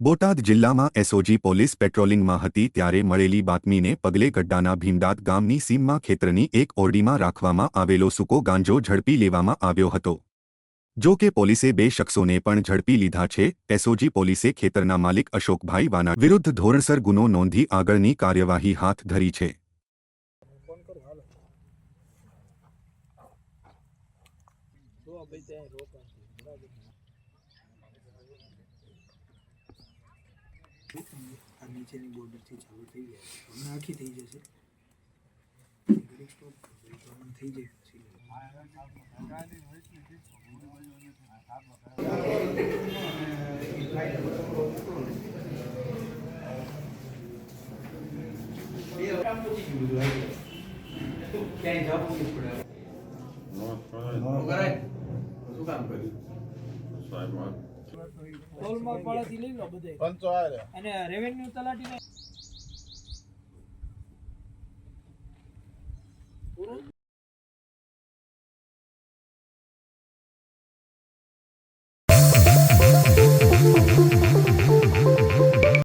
બોટાદ જિલ્લામાં SOG police પેટ્રોલિંગમાં હતી ત્યારે મળેલી બાતમીને પગલે ગડ્ડાના ભીમદાદ ગામની સીમમાં ખેતરની એક ઓરડીમાં રાખવામાં આવેલો સૂકો ગાંજો ઝડપી લેવામાં આવ્યો હતો. જો કે પોલીસે બે શખ્સોને પણ ઝડપી લીધા છે, એસઓજી પોલીસે ખેતરના માલિક અશોકભાઈ વાના વિરુદ્ધ ધોરણસર ગુનો નોંધી આગળની કાર્યવાહી હાથ ધરી છે. છે? બરાબર આ નીચેની બોર્ડરથી ચાલુ થઈ જાય. હમણાં આખી થઈ જશે. ઘડીક stop કરો, પડે શું થઈ જાય પછી. હોલમાર્ક વાળાથી લઈ લો બધે. અને રેવન્યુ તલાટી પૂરું